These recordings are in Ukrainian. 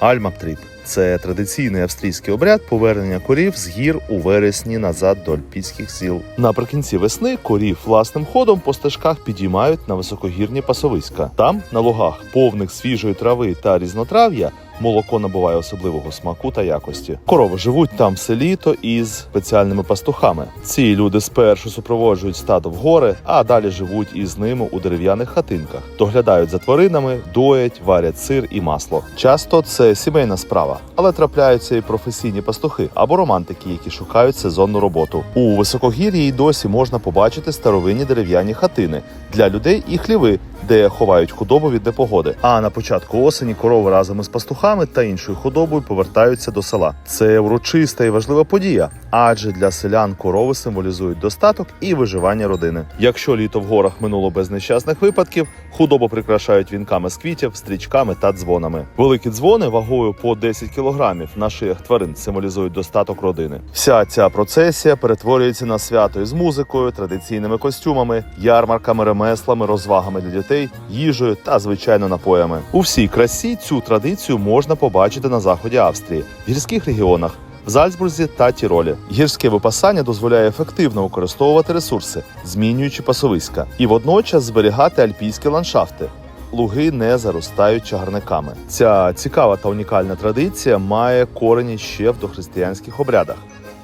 Альмаптріп це традиційний австрійський обряд повернення корів з гір у вересні назад до альпійських сіл. Наприкінці весни корів власним ходом по стежках підіймають на високогірні пасовиська. Там, на лугах, повних свіжої трави та різнотрав'я, молоко набуває особливого смаку та якості. Корови живуть там все літо із спеціальними пастухами. Ці люди спершу супроводжують стадо в гори, а далі живуть із ними у дерев'яних хатинках, доглядають за тваринами, доять, варять сир і масло. Часто це сімейна справа, але трапляються і професійні пастухи або романтики, які шукають сезонну роботу. У високогір'ї й досі можна побачити старовинні дерев'яні хатини для людей і хліви, де ховають худобу від непогоди. А на початку осені корови разом із пастухами та іншою худобою повертаються до села. Це урочиста і важлива подія, адже для селян корови символізують достаток і виживання родини. Якщо літо в горах минуло без нещасних випадків, худобу прикрашають вінками з квітів, стрічками та дзвонами. Великі дзвони вагою по 10 кілограмів на шиях тварин символізують достаток родини. Вся ця процесія перетворюється на свято із музикою, традиційними костюмами, ярмарками, ремеслами, розвагами для дітей, їжею та звичайно напоями. У всій красі цю традицію можна побачити на заході Австрії, в гірських регіонах. Зальцбурзі та Тіролі гірське випасання дозволяє ефективно використовувати ресурси, змінюючи пасовиська, і водночас зберігати альпійські ландшафти. Луги не заростають чагарниками. Ця цікава та унікальна традиція має корені ще в дохристиянських обрядах.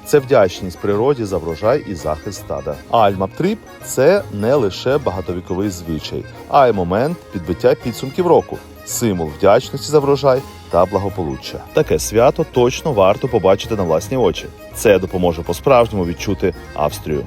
Це вдячність природі за врожай і захист стада. Альмаптріп це не лише багатовіковий звичай, а й момент підбиття підсумків року, символ вдячності за врожай та благополуччя. Таке свято точно варто побачити на власні очі. Це допоможе по-справжньому відчути Австрію.